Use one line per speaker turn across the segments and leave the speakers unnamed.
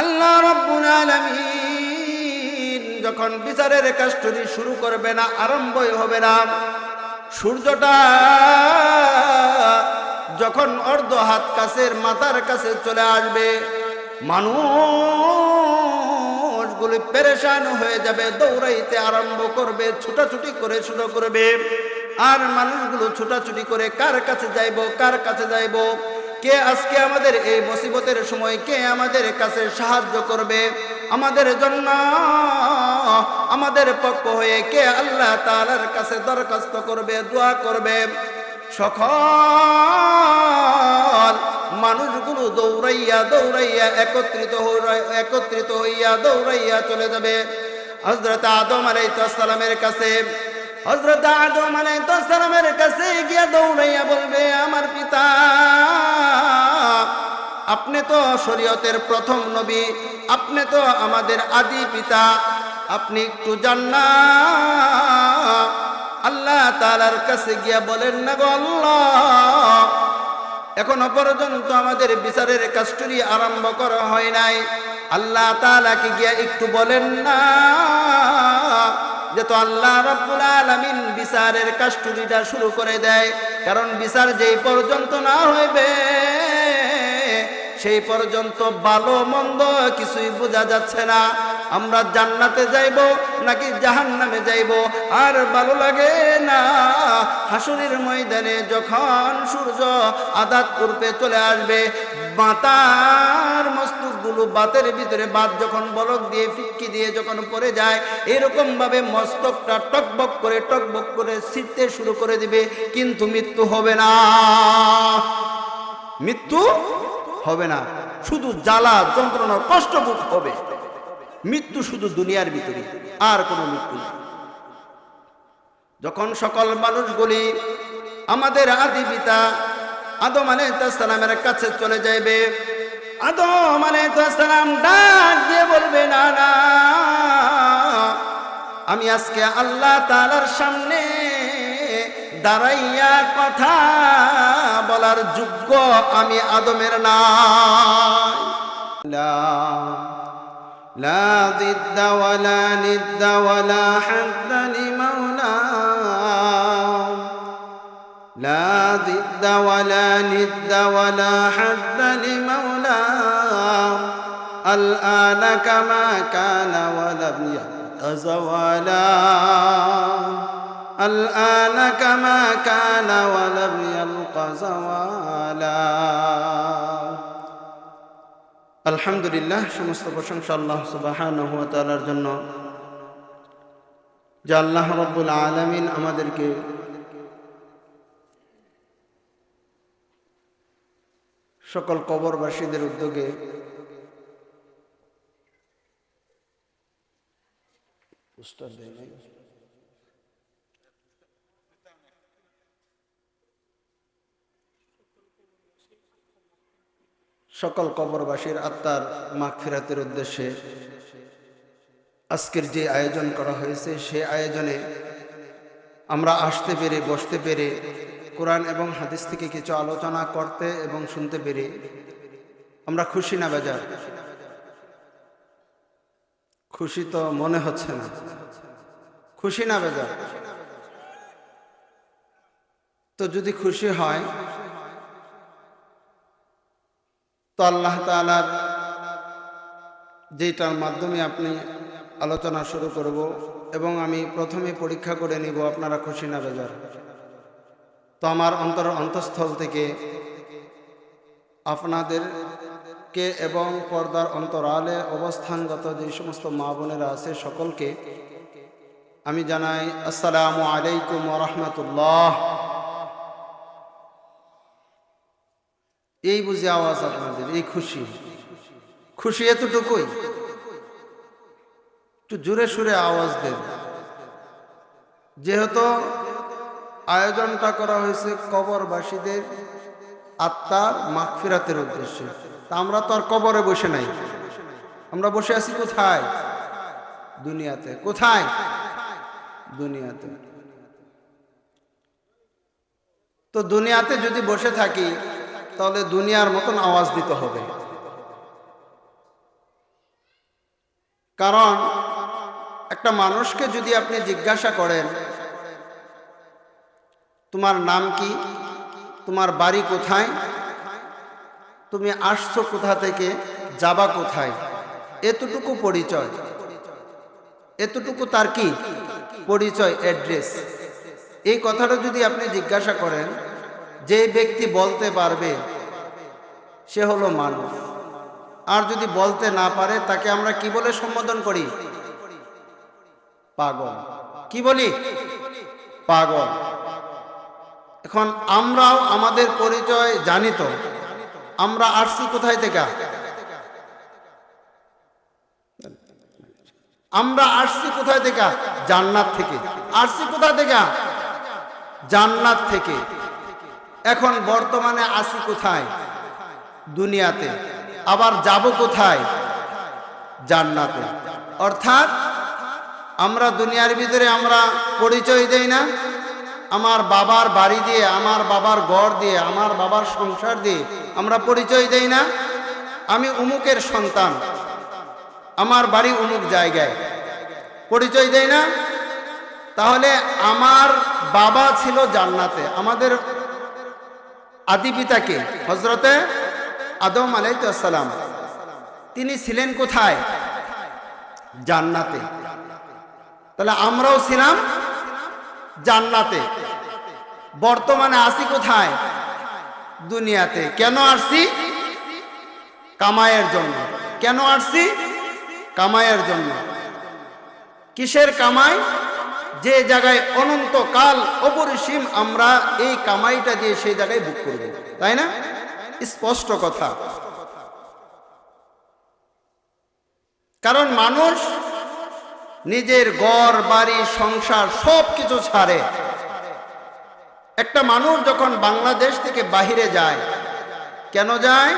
আল্লাহ রব্বুল আলামিন যখন বিচারের কাজটি শুরু করবে না, আরম্ভই হবে না, সূর্যটা যখন অর্ধ হাত কাছের মাথার কাছে চলে আসবে, মানুষগুলি পেরেশান হয়ে যাবে, দৌড়াইতে আরম্ভ করবে, ছুটাছুটি করে শুরু করবে। আর মানুষগুলো ছুটাছুটি করে কার কাছে যাইব, কার কাছে যাইব? কে আজকে আমাদের এই মুসিবতের সময় কে আমাদের কাছে সাহায্য করবে? আমাদের জন্য, আমাদের পক্ষ হয়ে কে আল্লাহ তাআলার কাছে দরখাস্ত করবে, দোয়া করবে? সকল মানুষগুলো দৌড়াইয়া দৌড়াইয়া একত্রিত একত্রিত হইয়া দৌড়াইয়া চলে যাবে। হজরত আদম আলাইসালামের কাছে হজরত আদম আলাইসালামের কাছে গিয়া দৌড়াইয়া আপনি তো শরীয়তের প্রথম নবী, আপনি তো আমাদের আদি পিতা, আপনি একটু জান্না আল্লাহ তালার কাছে গিয়া বলেন, না গো আল্লাহ, এখনও পর্যন্ত আমাদের বিচারের কাস্টরি আরম্ভ করা হয় নাই। আল্লাহ তালাকে গিয়া একটু বলেন না যে, তো আল্লাহ রব্বুল আলামিন বিচারের কাস্টরিটা শুরু করে দেয়, কারণ বিচার যেই পর্যন্ত না হইবে সেই পর্যন্ত ভালো মন্দ কিছুই বোঝা যাচ্ছে না। আমরা জান্নাতে যাইব নাকি জাহান নামে যাইব, আর ভালো লাগে না। হাসুরের ময়দানে যখন সূর্য আদাত করতে চলে আসবে, বাতার মস্তকগুলো বাতের ভিতরে বাত যখন বলক দিয়ে ফিক্কি দিয়ে যখন পড়ে যায় এরকম ভাবে মস্তকটা টকবক করে টকবক করে ছিটতে শুরু করে দিবে, কিন্তু মৃত্যু হবে না। মৃত্যু হবে না। শুধু জ্বালা যন্ত্রণা কষ্ট ভোগ হবে। মৃত্যু শুধু দুনিয়ার ভিতরে, আর কোনো মৃত্যু নেই। যখন সকল মানুষগুলি আমাদের আদি পিতা আদম আলাইসালামের কাছে চলে যাইবে, আদম আলাইসালাম ডাক দিয়ে বলবে, না না, আমি আজকে আল্লাহ তালার সামনে দাঁড়াইয়া কথা বলার যোগ্য আমি আদমের নাই লা لا ضد ولا ند ولا حد لمولى لا ضد ولا ند ولا حد لمولى الآن كما كان ولم يبق زوالا الآن كما كان ولم يلق زوالا আলহামদুলিল্লাহ সমস্ত প্রশংসা আল্লাহ সুবাহানহ তালার জন্য যে আল্লাহ রব্বুল আলমিন আমাদেরকে সকল কবরবাসীদের উদ্যোগে পোস্টার দেয় সকল কবরবাসীর আত্মার মাগফিরাতের উদ্দেশ্যে আজকের যে আয়োজন করা হয়েছে, সে আয়োজনে আমরা আসতে পেরে, বসতে পেরে, কোরআন এবং হাদিস থেকে কিছু আলোচনা করতে এবং শুনতে পেরে আমরা খুশি না বেজার? খুশি তো মনে হচ্ছে না। খুশি না বেজার? তো যদি খুশি হয় তো আল্লাহ তালার যেটার মাধ্যমে আপনি আলোচনা শুরু করব এবং আমি প্রথমে পরীক্ষা করে নিব আপনারা খুশি না বেজার। তো আমার অন্তর অন্তঃস্থল থেকে আপনাদেরকে এবং পর্দার অন্তরালে অবস্থানগত যে সমস্ত মা বোনেরা আছে সকলকে আমি জানাই, আসসালামু আলাইকুম রহমতুল্লাহ। এই বুঝে আওয়াজ আপনাদের, এই খুশি। খুশি এতটুকুই? একটু জোরে সুরে আওয়াজ দেন। যেহেতু আয়োজনটা করা হয়েছে কবরবাসীদের আত্মার মাগফিরাতের উদ্দেশ্যে, তা আমরা তো আর কবরে বসে নাই। আমরা বসে আছি কোথায়? দুনিয়াতে। কোথায়? দুনিয়াতে। তো দুনিয়াতে যদি বসে থাকি তাহলে দুনিয়ার মতন আওয়াজ দিতে হবে। কারণ একটা মানুষকে যদি আপনি জিজ্ঞাসা করেন, তোমার নাম কি? তোমার বাড়ি কোথায়? তুমি আসছো কোথা থেকে? যাবা কোথায়? এতটুকু পরিচয়। এতটুকু তার কি? পরিচয়, অ্যাড্রেস। এই কথাটা যদি আপনি জিজ্ঞাসা করেন যে ব্যক্তি বলতে পারবে, সে হলো মানুষ। আর যদি বলতে না পারে, তাকে আমরা কি বলে সম্বোধন করি? পাগল। কি বলি? পাগল। এখন আমরাও আমাদের পরিচয় জানি তো। আমরা আসছি কোথায় থেকে? আমরা আসছি কোথায় থেকে? জান্নাত থেকে। আসছি কোথায় থেকে? জান্নাত থেকে। এখন বর্তমানে আসি কোথায়? দুনিয়াতে। আবার যাব কোথায়? জান্নাতে। অর্থাৎ আমরা দুনিয়ার ভিতরে আমরা পরিচয় দেই না। আমার বাবার বাড়ি দিয়ে, আমার বাবার ঘর দিয়ে, আমার বাবার সংসার দিয়ে আমরা পরিচয় দেই না। আমি উমুকের সন্তান। আমার বাড়ি উমুক জায়গায়। পরিচয় দেয় না? তাহলে আমার বাবা ছিল জান্নাতে। আমাদের আদি পিতাকে হজরতে আদম আলাইসালাম তিনি ছিলেন কোথায়? জান্নাতে। তাহলে আমরাও ছিলাম জান্নাতে। বর্তমানে আসি কোথায়? দুনিয়াতে। কেন আসছি? কামায়ের জন্য। কেন আসছি? কামায়ের জন্য। কিসের কামাই? যে জায়গায় অনন্ত কাল অপরিসীম আমরা এই কামাইটা দিয়ে সেই জায়গায় বুক করব, তাই না? স্পষ্ট কথা। কারণ মানুষ নিজের গড় বাড়ি, সংসার সব কিছু ছাড়ে। একটা মানুষ যখন বাংলাদেশ থেকে বাহিরে যায়, কেন যায়?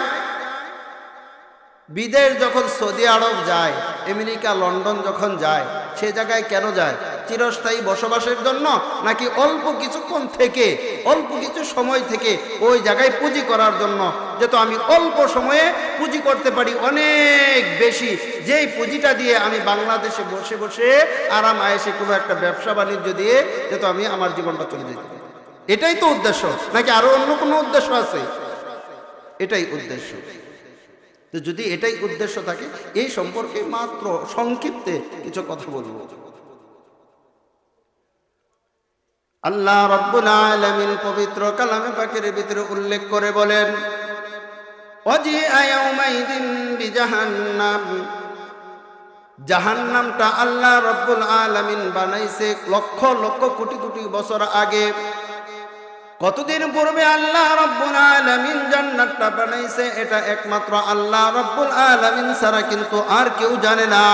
বিদেশ যখন সৌদি আরব যায়, আমেরিকা, লন্ডন যখন যায়, সে জায়গায় কেন যায়? চিরস্থায়ী বসবাসের জন্য নাকি অল্প কিছুক্ষণ থেকে, অল্প কিছু সময় থেকে ওই জায়গায় পুঁজি করার জন্য? যেহেতু আমি অল্প সময়ে পুঁজি করতে পারি অনেক বেশি। যেই পুঁজিটা দিয়ে আমি বাংলাদেশে বসে বসে আরাম আয়েসে কোনো একটা ব্যবসা বাণিজ্য দিয়ে যেহেতু আমি আমার জীবনটা চলে যেতে পারি। এটাই তো উদ্দেশ্য। নাকি আরও অন্য কোনো উদ্দেশ্য আছে? এটাই উদ্দেশ্য। তো যদি এটাই উদ্দেশ্য থাকে, এই সম্পর্কে মাত্র সংক্ষিপ্তে কিছু কথা বলব। আল্লাহ রব্বুল আলামিন পবিত্র কালামে পাকের ভিতরে উল্লেখ করে বলেন অজি আয়াউমাইদিন বিজাহান্নাম। জাহান্নামটা আল্লাহ রব্বুল আলামিন বানাইছে লক্ষ লক্ষ কোটি কোটি বছর আগে। কতদিন পূর্বে আল্লাহ রব্বুল আলামিন জান্নাতটা বানাইছে, এটা একমাত্র আল্লাহ রব্বুল আলামিন ছাড়া কিন্তু আর কেউ জানে না।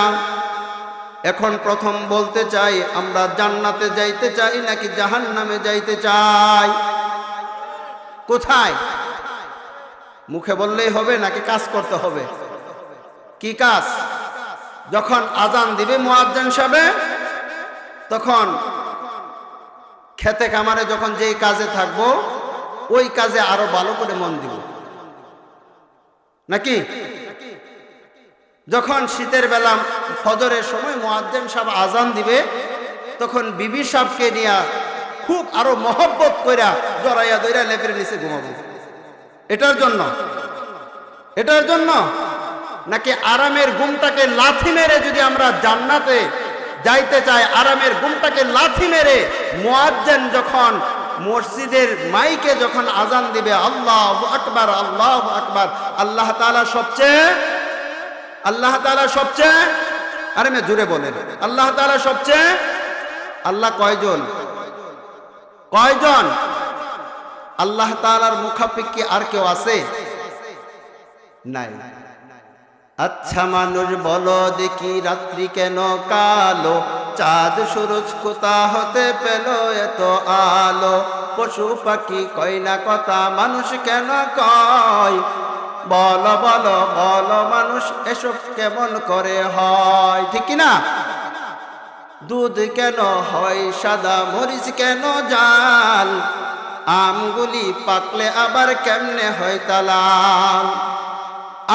এখন প্রথম বলতে চাই, আমরা জান্নাতে যাইতে চাই নাকি জাহান নামে যাইতে চাই? কোথায়? মুখে বললেই হবে নাকি কাজ করতে হবে? কি কাজ? যখন আজান দিবে মুয়াজ্জান সাহেব, তখন খেতে কামারে যখন যেই কাজে থাকব, ওই কাজে আরও ভালো করে মন দিব। নাকি? যখন শীতের বেলা ফজরের সময় মোয়াজ্জেম সাহেব আজান দিবে, তখন বিবি সাহেবকে নিয়ে খুব আরও মহব্বত কইরা জড়াইয়া দইরা লেপের নিচে ঘুমাবো। এটার জন্য? এটার জন্য? নাকি আরামের ঘুমটাকে লাথি মেরে যদি আমরা জান্নাতে যাইতে চাই, আরামের ঘুমটাকে লাথি মেরে মোয়াজ্জেন যখন মসজিদের মাইকে যখন আজান দিবে, আল্লাহ আকবার আল্লাহ আকবার, আল্লাহ তাআলা সবচেয়ে আল্লাহ তাআলা সবচেয়ে, আরে মে জুড়ে বলেন। আল্লাহ তাআলা সবচেয়ে, আল্লাহ কয়জন? কয়জন? আল্লাহ তাআলার মুখাপেক্ষি আর কেউ আছে? নাই। আচ্ছা মানুষ বলো, দেখি রাত্রি কেন কালো? চাঁদ সুরজ কোথা হতে পেল এত আলো? পশু পাখি কয় না কথা, মানুষ কেন কয়? বল বল বল, মানুষ এসব কেমন করে হয়? ঠিক না দুধ কেন হয়, সাদা মরিচ কেন জাল? আমগুলি পাকলে আবার কেমনে হয় তালাল?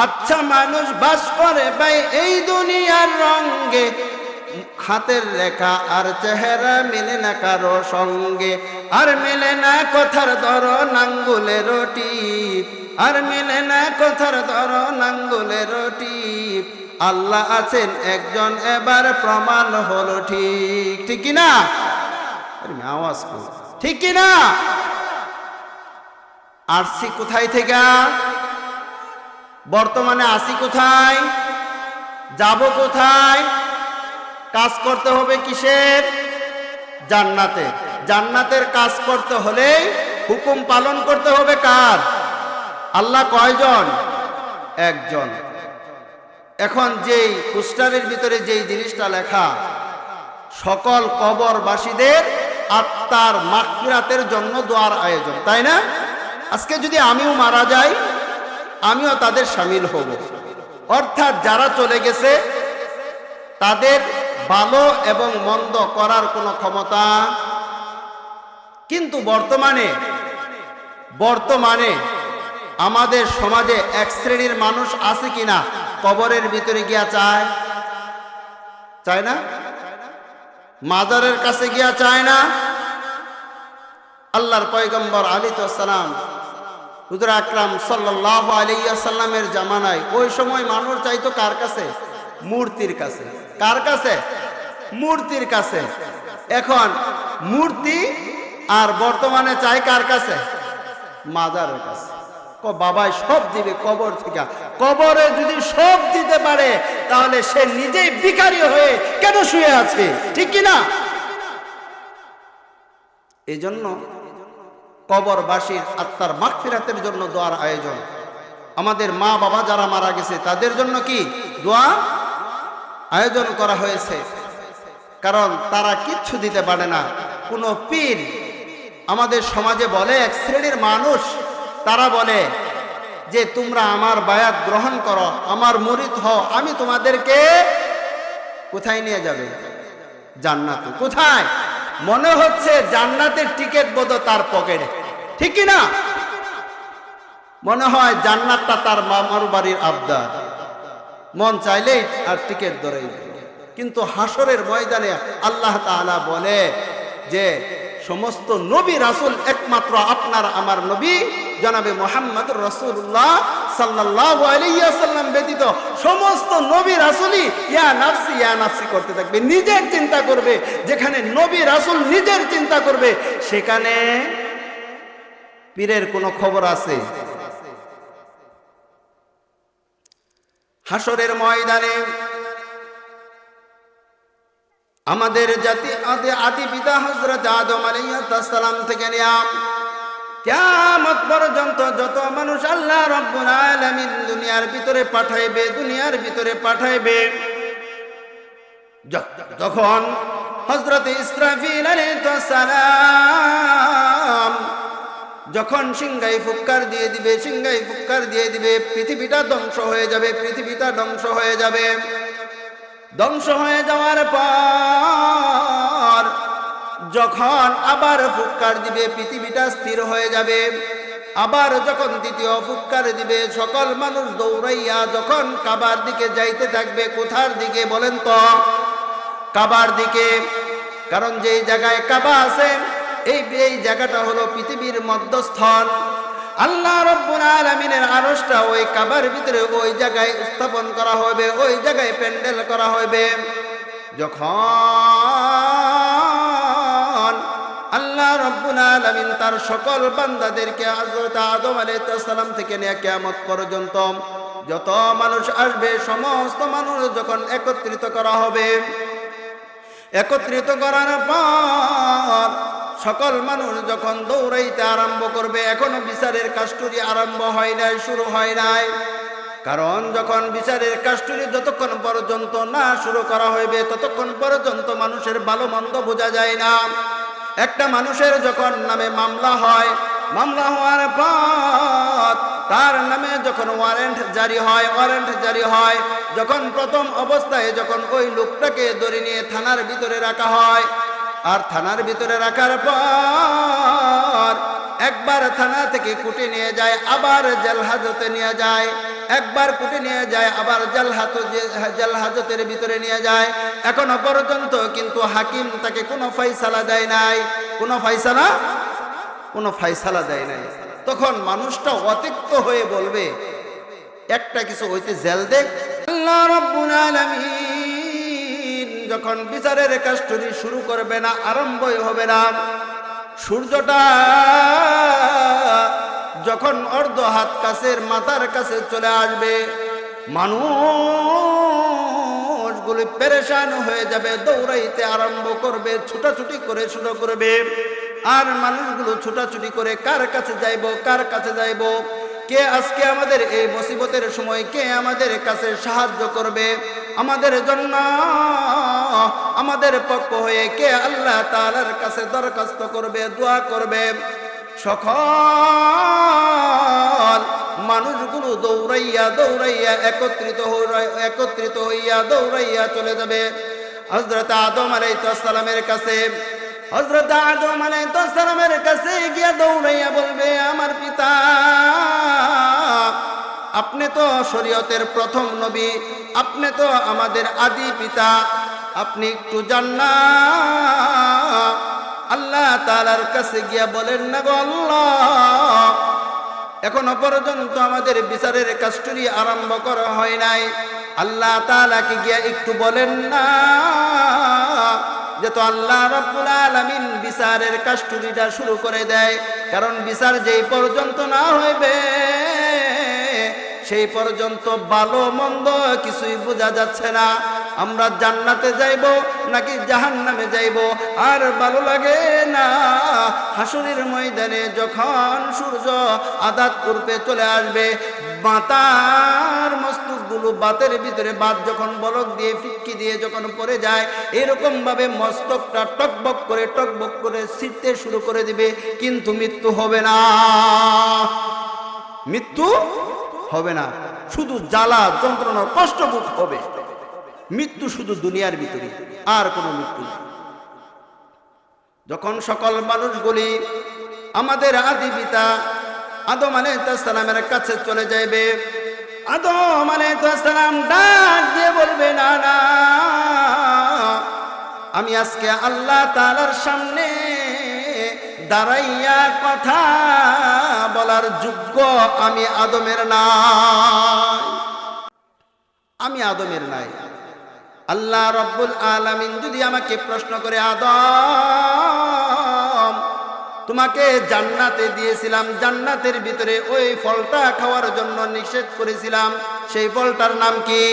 আচ্ছা মানুষ বাস করে ভাই, এই দুনিয়ার রঙ্গে হাতের রেখা আর চেহারা মেলে না কারও সঙ্গে। আর মেলে না কথার ধর নাঙ্গুলে রটি। আর মেলে না কথার ধর নাঙ্গুলে রটি। আল্লাহ আছেন একজন, এবার প্রমাণ হলো ঠিক। ঠিক না আওয়াজ ঠিক কি না আসছি কোথায় থেকে? বর্তমানে আসি কোথায়? যাব কোথায়? কাজ করতে হবে কিসের? জান্নাতে। জান্নাতের কাজ করতে হলে হুকুম পালন করতে হবে কার? আল্লাহ কয়জন? একজন। এখন যেই পোস্টারের ভিতরে যেই জিনিসটা লেখা, সকল কবরবাসীদের আত্মার মাগফিরাতের জন্য দোয়ার আয়োজন, তাই না? আজকে যদি আমিও মারা যাই, আমিও তাদের সামিল হব। অর্থাৎ যারা চলে গেছে, তাদের ভালো এবং মন্দ করার কোনো ক্ষমতা। কিন্তু বর্তমানে বর্তমানে আমাদের সমাজে এক শ্রেণির মানুষ আছে কিনা কবরের ভিতরে গিয়া চায়। চায় না? মাজারের কাছে গিয়া চায় না? আল্লাহর পয়গম্বর আলী সালাম, হুজুর আকরাম সাল্লাহ আলাইসাল্লামের জামানায় ওই সময় মানুষ চাইতো কার কাছে? মূর্তির কাছে। কার কাছে? মূর্তির কাছে। এখন মূর্তি আর বর্তমানে চাই কার কাছে? মাজারের কাছে। বাবাই সব দিবে কবর থেকে। কবরে যদি সব দিতে পারে, তাহলে সে নিজেই ভিখারি হয়ে কেন শুয়ে আছে? ঠিক কি না এই জন্য কবরবাসীর আত্মার মাগফিরাতের জন্য দোয়ার আয়োজন। আমাদের মা বাবা যারা মারা গেছে, তাদের জন্য কি? দোয়া? আয়োজন করা হয়েছে। কারণ তারা কিচ্ছু দিতে পারে না। কোনো পীর আমাদের সমাজে বলে, এক শ্রেণির মানুষ, তারা বলে যে, তোমরা আমার বায়াত গ্রহণ করো, আমার মরিত হও, আমি তোমাদেরকে কোথায় নিয়ে যাবে? জান্নাতে। কোথায়? মনে হচ্ছে জান্নাতের টিকিট বোধ তার পকেটে। ঠিক না? মনে হয় জান্নাতটা তার মামার বাড়ির আবদার। মন চাইলেই আর টিকিট ধরে কিন্তু হাসরের ময়দানে আল্লাহ তাআলা বলে যে, সমস্ত নবী রাসূল একমাত্র আপনার আমার নবী, জনাবে মোহাম্মদ রসুল্লাহ আলাইহি ব্যতীত সমস্ত নবী রাসূলই ইয়া নাফসি ইয়া নাফসি করতে থাকবে, নিজের চিন্তা করবে, যেখানে নবী রাসূল নিজের চিন্তা করবে, সেখানে পীরের কোনো খবর আছে? হাসরের ময়দানে আমাদের জাতি আদি আদি পিতা হজরত আদম আলাইহিসসালাম থেকে নিয়াম। কিয়ামত পর্যন্ত যত মানুষ আল্লাহ রব্বুল আলামিন দুনিয়ার ভিতরে পাঠাইবে, দুনিয়ার ভিতরে পাঠাইবে, যখন হজরত ইসরাফিল আলাইহিসসালাম যখন সিংগাই ফুক্কার দিয়ে দিবে সিংগাই ফুক্কার দিয়ে দিবে, পৃথিবীটা ধ্বংস হয়ে যাবে, পৃথিবীটা ধ্বংস হয়ে যাবে। ধ্বংস হয়ে যাওয়ার পর যখন আবার ফুক্কার দিবে, পৃথিবীটা স্থির হয়ে যাবে। আবার যখন দ্বিতীয় ফুক্কার দিবে, সকল মানুষ দৌড়াইয়া যখন কাবার দিকে যাইতে থাকবে, কোথার দিকে বলেন তো? কাবার দিকে। কারণ যেই জায়গায় কাবা আছে এই এই জায়গাটা হলো পৃথিবীর মধ্যস্থল। আল্লাহ রব্বুল আলামিনের আরশটা ওই কাবার ভিতরে ওই জায়গায় স্থাপন করা হবে, ওই জায়গায় প্যান্ডেল করা হবে। যখন আল্লাহ রব্বুল আলামিন তার সকল বান্দাদেরকে হযরত আদম আলাইহিস সালাম থেকে নিয়ে কিয়ামত পর্যন্ত যত মানুষ আসবে, সমস্ত মানুষ যখন একত্রিত করা হবে, একত্রিত করার পর সকল মানুষ যখন দৌড়াইতে আরম্ভ করবে, এখনও বিচারের কাস্টুরি আরম্ভ হয় নাই, শুরু হয় নাই। কারণ যখন বিচারের কাস্টুরি যতক্ষণ পর্যন্ত না শুরু করা হইবে, ততক্ষণ পর্যন্ত মানুষের ভালো মন্দ বোঝা যায় না। একটা মানুষের যখন নামে মামলা হয়, মামলা হওয়ার পর তার নামে যখন ওয়ারেন্ট জারি হয়, ওয়ারেন্ট জারি হয়, যখন প্রথম অবস্থায় যখন ওই লোকটাকে ধরে নিয়ে থানার ভিতরে রাখা হয় আর থানার ভিতরে রাখার পর একবার থানা থেকে কুটে নিয়ে যায়, আবার জেল হাজতে নিয়ে যায়, একবার কুটে নিয়ে যায়, আবার জেল হাত জেল হাজতের ভিতরে নিয়ে যায়। এখনও পর্যন্ত কিন্তু হাকিম তাকে কোনো ফাইসালা দেয় নাই। কোনো ফয়সালা? কোনো ফয়সালা দেয় নাই। তখন মানুষটা অতিক্ত হয়ে বলবে, একটা কিছু হইতে জেল দেখ আল্লাহ রাব্বুল আলামিন যখন বিচারের কাজটি শুরু করবে না, আরম্ভই হবে না। সূর্যটা যখন অর্ধ হাত কাছের মাথার কাছে চলে আসবে, মানুষগুলি পেরেশান হয়ে যাবে, দৌড়াইতে আরম্ভ করবে, ছুটাছুটি করে শুরু করবে। আর মানুষগুলো ছুটাছুটি করে কার কাছে যাইব, কার কাছে যাইব? কে আজকে আমাদের এই মুসিবতের সময় কে আমাদের কাছে সাহায্য করবে? আমাদের জন্য, আমাদের পক্ষ হয়ে কে আল্লাহ তাআলার কাছে দরখাস্ত করবে, দোয়া করবে? সকল মানুষগুলো দৌড়াইয়া দৌড়াইয়া একত্রিত একত্রিত হইয়া দৌড়াইয়া চলে যাবে। হজরত আদম আলাইসালামের কাছে হজরত আদম আলাইসালামের কাছে গিয়া দৌড়াইয়া বলবে, আমার পিতা, আপনি তো শরীয়তের প্রথম নবী, আপনি তো আমাদের আদি পিতা, আপনি একটু জান্না আল্লাহ তালার কাছে গিয়া বলেন, না গো আল্লাহ, এখনও পর্যন্ত আমাদের বিচারের কাস্টরি আরম্ভ করা হয় নাই। আল্লাহ তালাকে গিয়া একটু বলেন, না যে তো আল্লাহ রাব্বুল আলামিন বিচারের কাস্টরিটা শুরু করে দেয়, কারণ বিচার যেই পর্যন্ত না হইবে সেই পর্যন্ত ভালো মন্দ কিছুই বোঝা যাচ্ছে না। আমরা জান্নাতে যাইব নাকি জাহান নামে যাইব, আর ভালো লাগে না। হাসুরের ময়দানে যখন সূর্য আদাত করতে চলে আসবে, বাতার মস্তকগুলো বাতের ভিতরে, বাত যখন বলক দিয়ে ফিক্কি দিয়ে যখন পড়ে যায় এরকম ভাবে মস্তকটা টকবক করে টকবক করে ছিটতে শুরু করে দিবে, কিন্তু মৃত্যু হবে না। মৃত্যু হবে না। শুধু জ্বালা যন্ত্রণা কষ্ট ভোগ হবে। মৃত্যু শুধু দুনিয়ার ভিতরে আর কোনো মৃত্যু যখন সকল মানুষগুলি আমাদের আদি পিতা আদম আলাইসালামের কাছে চলে যাইবে, আদম আলাইসালাম ডাক দিয়ে বলবে, না আমি আজকে আল্লাহ তালার সামনে দাঁড়াইয়া কথা বলার যোগ্য আমি আদমের নাই। আমি আদমের নাই। আল্লাহ রব্বুল আলামিন যদি আমাকে প্রশ্ন করে, আদম, তোমাকে জান্নাতে দিয়েছিলাম, জান্নাতের ভিতরে ওই ফলটা খাওয়ার জন্য নিষেধ করেছিলাম, সেই ফলটার নাম কি?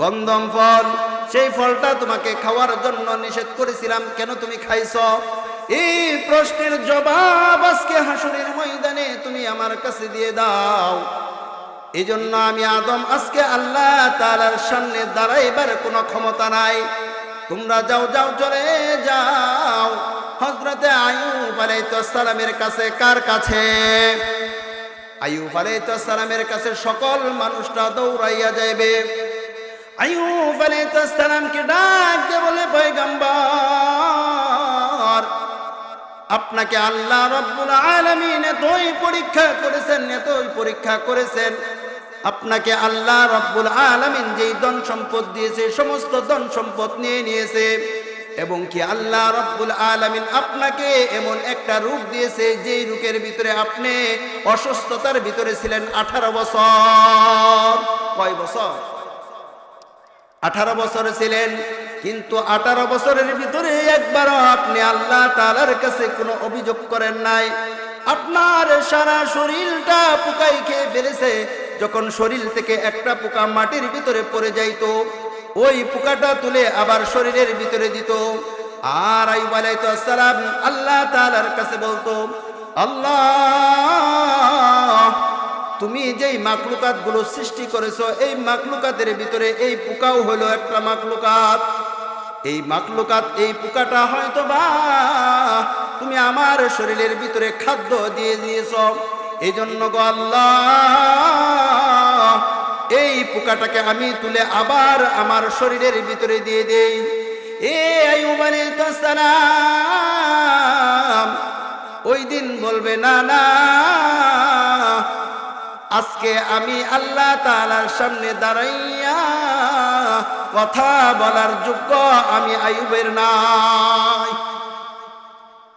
গন্ধম ফল, সেই ফলটা তোমাকে খাওয়ার জন্য নিষেধ করেছিলাম, কেন তুমি খাইছ? এই প্রশ্নের জবাব আজকে হাসুরের ময়দানে তুমি আমার কাছে দিয়ে দাও। এই জন্য আমি আদম আজকে আল্লাহ তালার সামনে দাঁড়াইবার কোনো ক্ষমতা নাই। তোমরা যাও যাও, চলে যাও। হজরতে আয়ুব আলাইসালামের কাছে কার কাছে? আয়ুব আলাইসালামের কাছে সকল মানুষরা দৌড়াইয়া যাইবে। আয়ুব আলাইসালামকে ডাক বলে, পয়গম্বর আপনাকে আল্লাহ রব্বুল আলামিন এতই পরীক্ষা করেছেন, এতই পরীক্ষা করেছেন। আপনাকে আল্লাহ রব্বুল আলামিন যেই ধন সম্পদ দিয়েছে সমস্ত ধন সম্পদ নিয়ে নিয়েছে। এবং কি আল্লাহ রব্বুল আলামিন আপনাকে এমন একটা রূপ দিয়েছে, যেই রূপের ভিতরে আপনি অসুস্থতার ভিতরে ছিলেন আঠারো বছর। কয় বছর? আঠারো বছর ছিলেন। কিন্তু আঠারো বছরের ভিতরে একবারও আপনি আল্লাহ তালার কাছে কোনো অভিযোগ করেন নাই। আপনার সারা শরীরটা পোকাই খেয়ে ফেলেছে। যখন শরীর থেকে একটা পোকা মাটির ভিতরে পড়ে যাইতো, ওই পোকাটা তুলে আবার শরীরের ভিতরে দিত। আর আইব আল্লাহ তালার কাছে বলতো, আল্লাহ, তুমি যেই মাকলুকাতগুলো সৃষ্টি করেছ, এই মাকলুকাতের ভিতরে এই পোকাও হলো একটা মাকলুকাত এই মাকলুকাত এই পোকাটা হয়তো বা তুমি আমার শরীরের ভিতরে খাদ্য দিয়ে দিয়েছ। এই জন্য গো আল্লাহ, এই পোকাটাকে আমি তুলে আবার আমার শরীরের ভিতরে দিয়ে দেই। ওই দিন বলবে, না না, আজকে আমি আল্লাহ তাআলার সামনে দাঁড়াইয়া কথা বলার যোগ্য আমি আইবের নাই।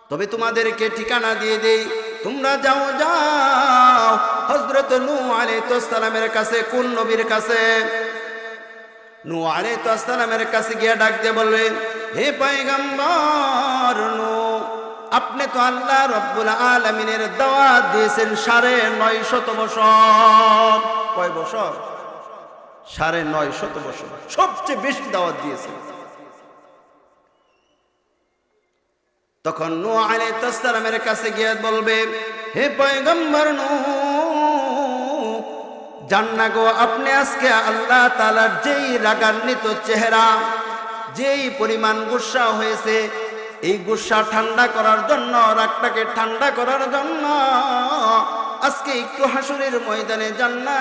তবে তোমাদেরকে ঠিকানা দিয়ে দেই, তোমরা যাও যাও হজরত নু আলাইহিসসালামের কাছে, কোন নবীর কাছে? নু আলাইহিসসালামের কাছে গিয়ে ডাকতে বলবে, হে পয়গম্বর নু আপনি তো আল্লাহ রব্বুল আলমিনের দাওয়াত দিয়েছেন সাড়ে নয় শত বছর। কয় বছর? সাড়ে নয় শত বছর। সবচেয়ে বেশি দাওয়াত দিয়েছেন। তখন নো নু আলাইহিসসালামের কাছে গিয়ে বলবে, হে পয়গম্বর নু জান্না গো, আপনি আজকে আল্লাহ তাআলার যেই রাগান্বিত চেহারা, যেই পরিমাণ গুসা হয়েছে, এই গুসা ঠান্ডা করার জন্য, রাগটাকে ঠান্ডা করার জন্য, আজকে একটু হাসুরের ময়দানে জান্না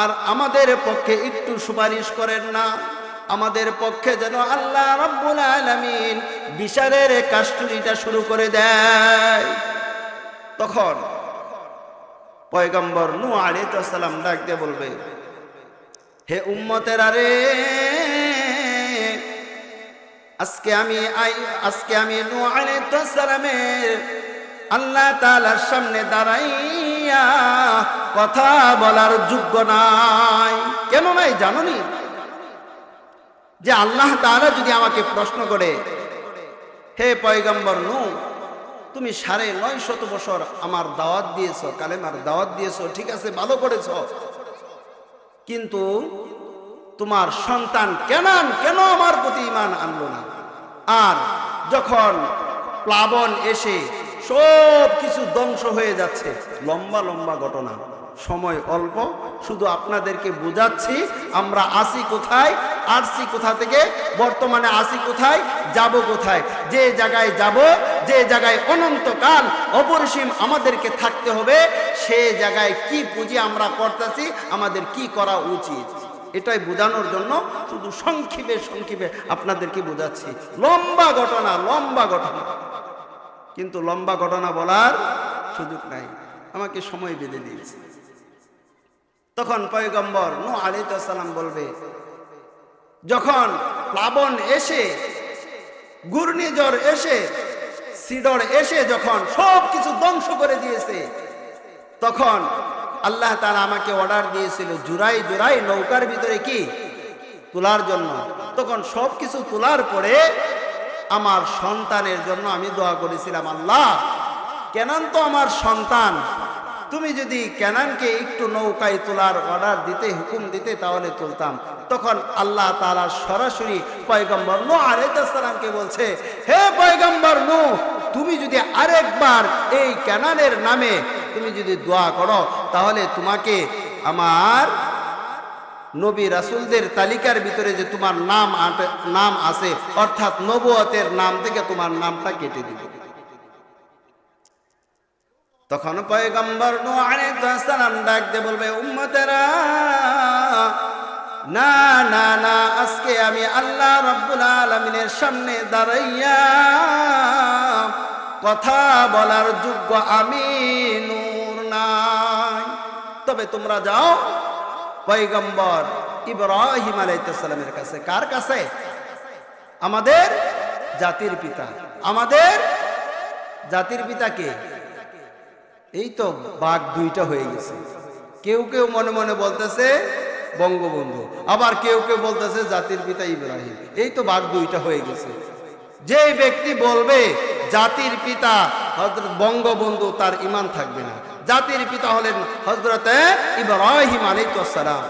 আর আমাদের পক্ষে একটু সুপারিশ করেন না। আমাদের পক্ষে যেন আল্লাহ রব্বুল আলামিন বিচারের কাস্টুরিটা শুরু করে দেয়। তখন পয়গম্বর নু আলাইহিসসালাম ডাক দিয়ে বলবে, হে উম্মতের আরে আজকে আমি আই, আজকে আমি নু আলাইহিসসালামের আল্লাহ তাআলার সামনে দাঁড়াইয়া কথা বলার যোগ্য নাই। কেন নাই জানোনি? যে আল্লাহ তাআলা যদি আমাকে প্রশ্ন করে, হে পয়গম্বর নু, তুমি সাড়ে নয় শত বছর আমার দাওয়াত দিয়েছ, কালেমার দাওয়াত দিয়েছ, ঠিক আছে, ভালো করেছ। কিন্তু তোমার সন্তান কেন কেন আমার প্রতি ইমান আনলো না? আর যখন প্লাবন এসে সব কিছু ধ্বংস হয়ে যাচ্ছে। লম্বা লম্বা ঘটনা। সময় অল্প। শুধু আপনাদেরকে বোঝাচ্ছি, আমরা আসি কোথায়, আসছি কোথা থেকে, বর্তমানে আসি কোথায়, যাব কোথায়? যে জায়গায় যাব, যে জায়গায় অনন্তকাল অপরিসীম আমাদেরকে থাকতে হবে, সে জায়গায় কি পুঁজি আমরা করতেছি, আমাদের কি করা উচিত? এটাই বোঝানোর জন্য শুধু সংক্ষেপে সংক্ষেপে আপনাদেরকে বোঝাচ্ছি। লম্বা ঘটনা লম্বা ঘটনা। কিন্তু লম্বা ঘটনা বলার সুযোগ নাই। আমাকে সময় বেঁধে দিয়েছে। তখন পয়গম্বর নু আলিতাম বলবে, যখন প্লাবন এসে, ঘূর্ণিঝড় এসে, সিডর এসে যখন সব কিছু ধ্বংস করে দিয়েছে, তখন আল্লাহ তারা আমাকে অর্ডার দিয়েছিল, জুরাই জুরাই নৌকার ভিতরে কি? তোলার জন্য। তখন সব কিছু তোলার পরে আমার সন্তানের জন্য আমি দোয়া করেছিলাম, আল্লাহ। কেনান তো আমার সন্তান। তুমি যদি কেনানকে একটু নৌকায় তোলার অর্ডার দিতে, হুকুম দিতে তাহলে তুলতাম। তখন আল্লাহ তারা সরাসরি পয়গম্বর নু আলাইসালামকে বলছে, হে পয়গম্বর নু তুমি যদি আরেকবার এই ক্যানানের নামে তুমি যদি দোয়া করো, তাহলে তোমাকে আমার নবী রাসুলদের তালিকার ভিতরে যে তোমার নাম নাম আছে, অর্থাৎ নবুয়তের নাম থেকে তোমার নামটা কেটে দিবে। তখন পয়গম্বর সালাম ডাক দিয়ে বলবে, উম্মতেরা, না না না, আজকে আমি আল্লাহ রাব্বুল আলামিনের সামনে দাঁড়াইয়া কথা বলার যোগ্য আমি নূর নাই। তবে তোমরা যাও পয়গম্বর ইব্রাহিম আলাইহিসসালামের কাছে। কার কাছে? আমাদের জাতির পিতা। আমাদের জাতির পিতা কে? এই তো বাঘ দুইটা হয়ে গেছে। কেউ কেউ মনে মনে বলতেছে বঙ্গবন্ধু, আবার কেউ কেউ বলতেছে জাতির পিতা ইব্রাহিম। এই তো বাঘ দুইটা হয়ে গেছে। যে ব্যক্তি বলবে জাতির পিতা বঙ্গবন্ধু, তার ইমান থাকবে না। জাতির পিতা হলেন হজরতে ইব্রাহিম আলাইসালাম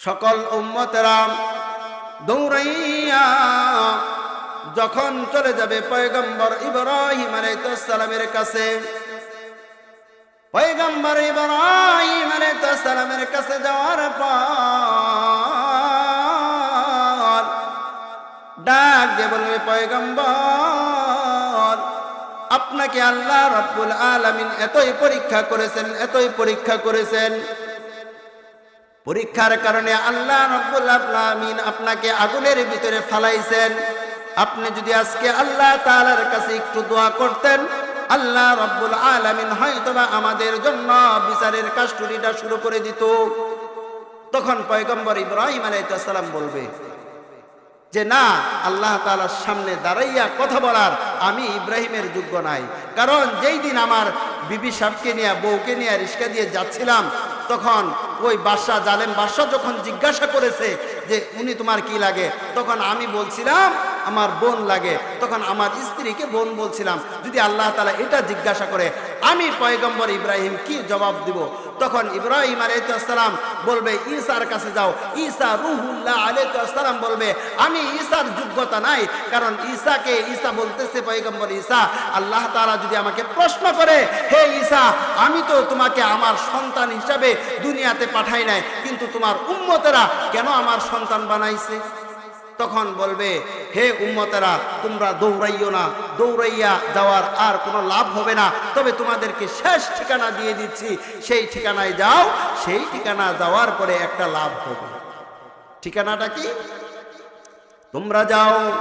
সকল উম্মতেরাম দৌড়াইয়া যখন চলে যাবে পয়গম্বর ইব্রাহিম আলাইহিসসালামের কাছে, পয়গম্বর ইব্রাহিম আলাইহিসসালামের কাছে যাওয়ার পর ডাক দিয়ে বলবে, পয়গম্বর আপনাকে আল্লাহ রব্বুল আলামিন এতই পরীক্ষা করেছেন, এতই পরীক্ষা করেছেন। পরীক্ষার কারণে আল্লাহ রব্বুল আলামিন আপনাকে আগুনের ভিতরে ফালাইছেন। আপনি যদি আজকে আল্লাহ তাআলার কাছে একটু দোয়া করতেন, আল্লাহ রব্বুল আলামিন হয়তোবা আমাদের জন্য বিচারের কাস্টডিটা শুরু করে দিত। তখন পয়গম্বর ইব্রাহিম আলাইহিসসালাম বলবে যে না, আল্লাহ তাআলার সামনে দাঁড়াইয়া কথা বলার আমি ইব্রাহিমের যোগ্য নাই। কারণ যেই দিন আমার বিবি সাহকে নিয়ে, বউকে নিয়ে রিস্কা দিয়ে যাচ্ছিলাম, তখন ওই বাদশাহ জালেম বাদশাহ যখন জিজ্ঞাসা করেছে যে, উনি তোমার কি লাগে? তখন আমি বলছিলাম, আমার বোন লাগে। তখন আমার স্ত্রীকে বোন বলছিলাম, যদি আল্লাহ তালা এটা জিজ্ঞাসা করে আমি পয়গম্বর ইব্রাহিম কি জবাব দিব? তখন ইব্রাহিম আলাইসালাম বলবে, ঈসার কাছে যাও। ঈসা রুহুল্লাহ আলাইসালাম বলবে, আমি ঈসার যোগ্যতা নাই, কারণ ঈসাকে ঈসা বলতেছে পয়গম্বর ঈসা। আল্লাহ তাআলা যদি আমাকে প্রশ্ন করে, হে ঈসা, আমি তো তোমাকে আমার সন্তান হিসাবে দুনিয়াতে পাঠাই নাই, কিন্তু তোমার উম্মতেরা কেন আমার সন্তান বানাইছে? তখন বলবে, হে উম্মতেরা, তোমরা দৌড়াইও না। দৌড়াইয়া যাওয়ার আর কোনো লাভ হবে না। তবে তোমাদেরকে শেষ ঠিকানা দিয়ে দিচ্ছি। সেই ঠিকানায় যাও। সেই ঠিকানা যাওয়ার পরে একটা লাভ হবে। ঠিকানাটা কি? তোমরা যাও।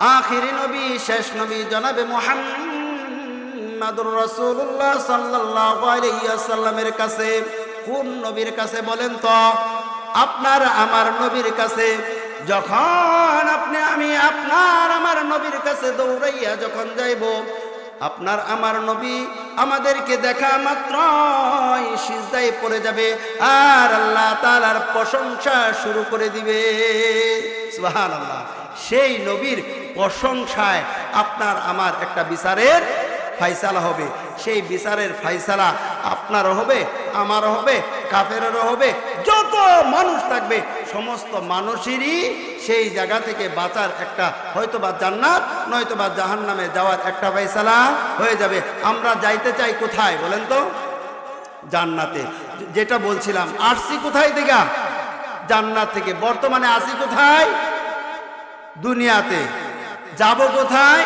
আখিরি নবী, শেষ নবী জনাবে সাল্লাল্লাহু আলাইহি ওয়াসাল্লামের কাছে। কোন নবীর কাছে বলেন তো? আপনার, আমার নবীর কাছে। যখন আপনি, আমি আপনার, আমার নবীর কাছে দৌড়াইয়া যখন যাইব, আপনার, আমার নবী আমাদেরকে দেখা মাত্রই সিজদায় পড়ে যাবে আর আল্লাহ তাআলার প্রশংসা শুরু করে দিবে। সেই নবীর প্রশংসায় আপনার, আমার একটা বিচারের ফাইসালা হবে। সেই বিচারের ফাইসালা আপনারও হবে, আমারও হবে, কাফেরেরও হবে, যত মানুষ থাকবে, সমস্ত মানুষেরই সেই জায়গা থেকে বাঁচার একটা হয়তো বা জান্নাত নয়তো বা জাহান নামে যাওয়ার একটা ফাইসালা হয়ে যাবে। আমরা যাইতে চাই কোথায় বলেন তো? জান্নাতে। যেটা বলছিলাম, আসছি কোথায় থেকে? জান্নাত থেকে। বর্তমানে আসি কোথায়? দুনিয়াতে। যাব কোথায়?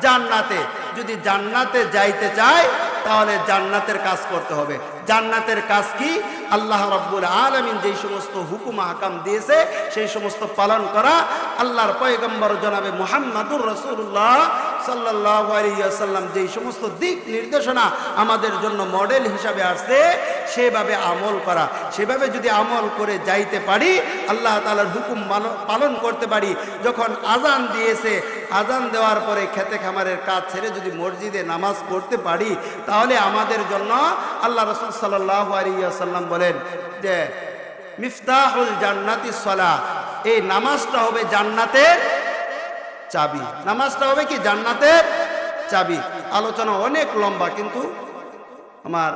জান্নাতে। যদি জান্নাতে যাইতে চায়, তাহলে জান্নাতের কাজ করতে হবে। জান্নাতের কাজ কি? আল্লাহ রব্বুল আলমিন যেই সমস্ত হুকুম হাকাম দিয়েছে, সেই সমস্ত পালন করা। আল্লাহর পয়গম্বর জনাবে মোহাম্মদুর রসুল্লাহ সাল্লাহ আলিয়াল্লাম যেই সমস্ত দিক নির্দেশনা আমাদের জন্য মডেল হিসাবে আসছে, সেভাবে আমল করা। সেভাবে যদি আমল করে যাইতে পারি, আল্লাহ তালার হুকুম পালন করতে পারি। যখন আজান দিয়েছে আজান দেওয়ার পরে খেতে খামারের কাজ ছেড়ে যদি মসজিদে নামাজ পড়তে পারি, তাহলে আমাদের জন্য আল্লাহ রসুল সাল্লাহ আলিয়াল্লাম বলেন যে, মিফতাহুল জান্নাতি সলা। এই নামাজটা হবে জান্নাতের চাবি। নামাজটা হবে কি? জান্নাতের চাবি। আলোচনা অনেক লম্বা, কিন্তু আমার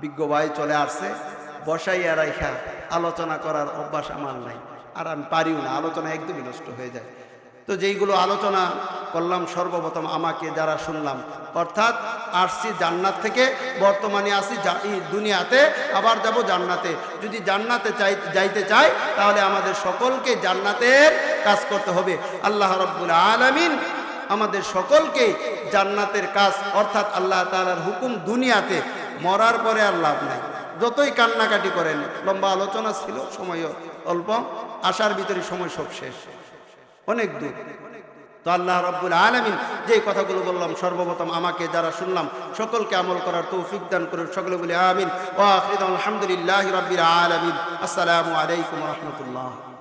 বিজ্ঞ ভাই চলে আসছে, বসাইয়া রাইখা। আলোচনা করার অভ্যাস আমার নাই। আর আমি পারিও না, আলোচনা একদমই নষ্ট হয়ে যায়। তো যেইগুলো আলোচনা করলাম, সর্বপ্রথম আমাকে যারা শুনলাম, অর্থাৎ আসছি জান্নাত থেকে, বর্তমানে আসি দুনিয়াতে, আবার যাব জান্নাতে। যদি জান্নাতে চাই, যাইতে চাই, তাহলে আমাদের সকলকে জান্নাতের কাজ করতে হবে। আল্লাহ রব্বুল আলামিন আমাদের সকলকে জান্নাতের কাজ, অর্থাৎ আল্লাহ তাআলার হুকুম দুনিয়াতে, মরার পরে আর লাভ নাই। যতই কান্নাকাটি করেন, লম্বা আলোচনা ছিল সময় অল্প আসার ভিতরে সময় সব শেষ। অনেক দূর। তো আল্লাহ রব্বুল আলমিন যে কথাগুলো বললাম, সর্বপ্রথম আমাকে যারা শুনলাম, সকলকে আমল করার তৌফিক দান করুন, সকলে বলে আমিন। ও আলহামদুলিল্লাহ রবিল আলমিন। আসসালামু আলাইকুম রহমতুল্লাহ।